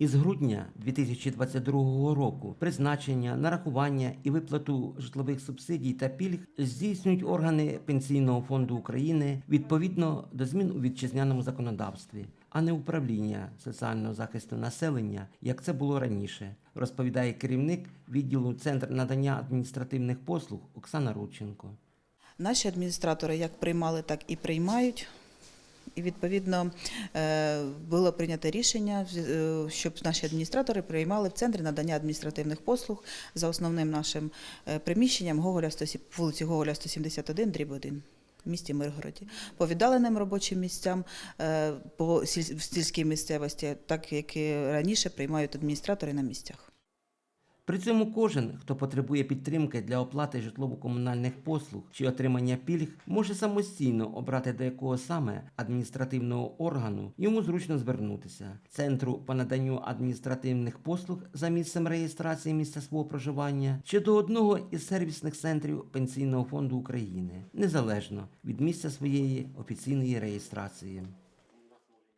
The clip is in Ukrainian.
Із грудня 2022 року призначення, нарахування і виплату житлових субсидій та пільг здійснюють органи Пенсійного фонду України відповідно до змін у вітчизняному законодавстві, а не управління соціального захисту населення, як це було раніше, розповідає керівник відділу Центр надання адміністративних послуг Оксана Рудченко. Наші адміністратори як приймали, так і приймають. І відповідно е, було прийнято рішення, е, щоб наші адміністратори приймали в центрі надання адміністративних послуг за основним нашим е, приміщенням Гоголя вулиці Гоголя 171, дріб 1 в місті Миргороді. По віддаленим робочим місцям по сільській місцевості, так як і раніше приймають адміністратори на місцях. При цьому кожен, хто потребує підтримки для оплати житлово-комунальних послуг чи отримання пільг, може самостійно обрати до якого саме адміністративного органу йому зручно звернутися центру по наданню адміністративних послуг за місцем реєстрації місця свого проживання чи до одного із сервісних центрів Пенсійного фонду України, незалежно від місця своєї офіційної реєстрації.